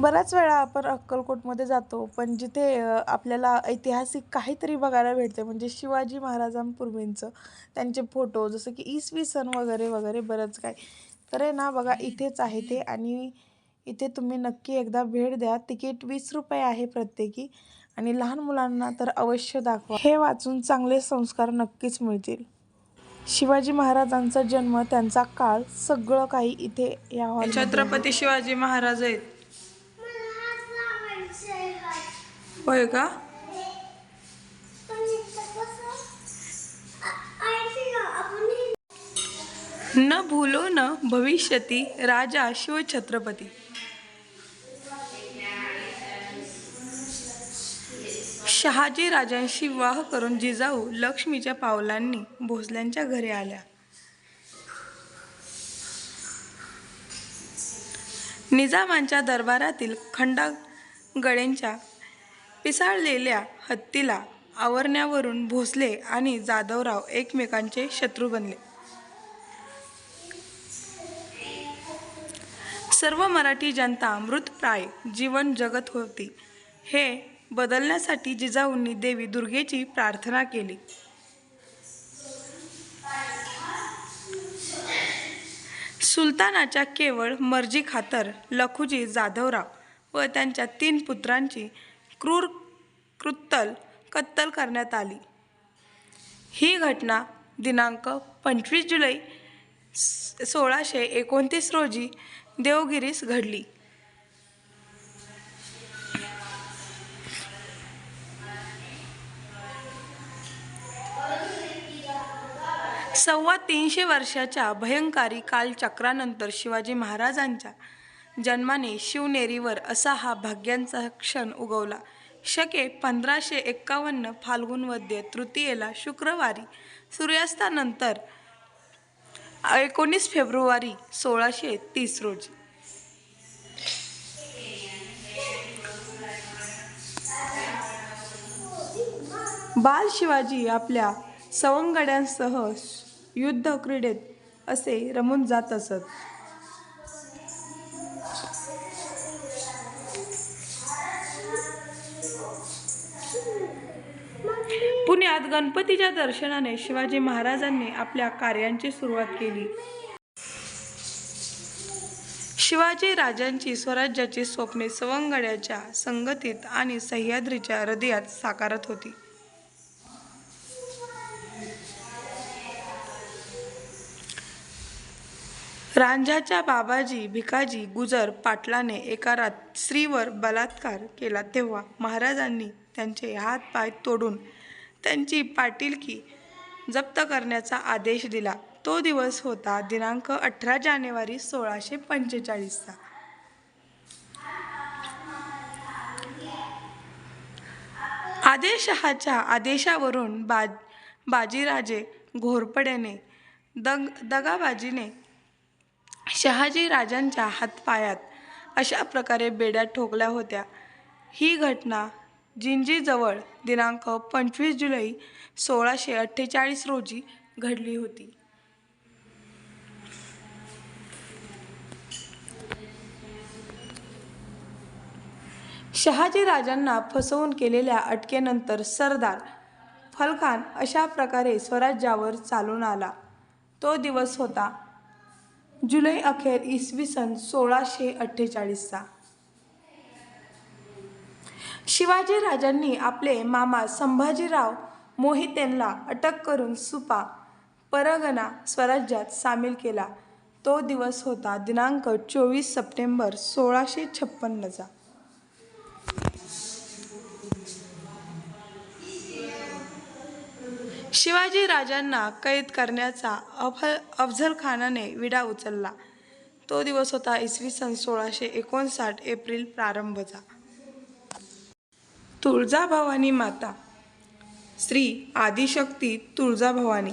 बऱ्याच वेळा आपण अक्कलकोटमध्ये जातो पण जिथे आपल्याला ऐतिहासिक काहीतरी बघायला भेटते म्हणजे शिवाजी महाराजांपूर्वींचं त्यांचे फोटो जसं की इसवी सन वगैरे वगैरे बरंच काय तर आहे ना बघा इथेच आहे ते आणि इथे तुम्ही नक्की एकदा भेट द्या. तिकीट वीस रुपये आहे प्रत्येकी आणि लहान मुलांना तर अवश्य दाखवा. हे वाचून चांगले संस्कार नक्कीच मिळतील. शिवाजी महाराजांचा जन्म त्यांचा काळ सगळं काही इथे या हॉल छत्रपती शिवाजी महाराज आहेत. होय का? न भूलो न भविष्यती राजा शिवछत्रपती। शहाजी राजांशी विवाह करून जिजाऊ लक्ष्मीच्या पावलांनी भोसल्यांच्या घरी आल्या. निजामांच्या दरबारातील खंडागडेंच्या पिसाळलेल्या हत्तीला आवरण्यावरून भोसले आणि जाधवराव एकमेकांचे शत्रू बनले. सर्व मराठी जनता मृतप्राय जीवन जगत होती. हे बदलण्यासाठी जिजाऊंनी देवी दुर्गेची प्रार्थना केली. सुलतानाच्या केवळ मर्जी खातर लखुजी जाधवराव व त्यांच्या तीन पुत्रांची क्रूर कृत्तल कत्तल करण्यात आली. ही घटना दिनांक पंचवीस जुलै सोळाशे एकोणतीस रोजी देवगिरीस घडली. सव्वा तीनशे वर्षाच्या भयंकारी कालचक्रानंतर शिवाजी महाराजांच्या जन्माने शिवनेरीवर असा हा भाग्यांचा क्षण उगवला. शके पंधराशे एक्कावन्न फाल्गुन तृतीयेला शुक्रवारी सूर्यास्तानंतर एकोणीस फेब्रुवारी सोळाशे तीस रोजी. बाल शिवाजी आपल्या सवंगड्यांसह युद्ध क्रीडेत असे रमून जात असत. पुण्यात गणपतीच्या दर्शनाने शिवाजी महाराजांनी आपल्या कार्यांची सुरुवात केली. शिवाजी राजांची स्वराज्याची स्वप्ने सवंगड्याच्या संगतीत आणि सह्याद्रीच्या हृदयात साकारत होती. रांझाच्या बाबाजी भिकाजी गुजर पाटलाने एका रात्रीवर बलात्कार केला तेव्हा महाराजांनी त्यांचे हात पाय तोडून त्यांची पाटीलकी जप्त करण्याचा आदेश दिला. तो दिवस होता दिनांक अठरा जानेवारी सोळाशे पंचेचाळीसचा. आदेशहाच्या आदेशावरून बाज बाजीराजे घोरपड्याने दग दगाबाजीने शहाजी राजांच्या हातपायात अशा प्रकारे बेड्या ठोकल्या होत्या. ही घटना जिंजीजवळ दिनांक पंचवीस जुलै सोळाशे अठ्ठेचाळीस रोजी घडली होती. शहाजी राजांना फसवून केलेल्या अटकेनंतर सरदार फलखान अशा प्रकारे स्वराज्यावर चालून आला. तो दिवस होता जुलै अखेर इसवी सन सोळाशे अठ्ठेचाळीसचा. शिवाजी राजांनी आपले मामा संभाजीराव मोहितेंना अटक करून सुपा परगणा स्वराज्यात सामील केला. तो दिवस होता दिनांक चोवीस सप्टेंबर सोळाशे छप्पन्नचा शिवाजी राजांना कैद करण्याचा अफ अफझल खानाने विडा उचलला. तो दिवस होता इसवी सन सोळाशे एकोणसाठ एप्रिल प्रारंभचा. तुळजाभवानी माता. श्री आदिशक्ती तुळजाभवानी.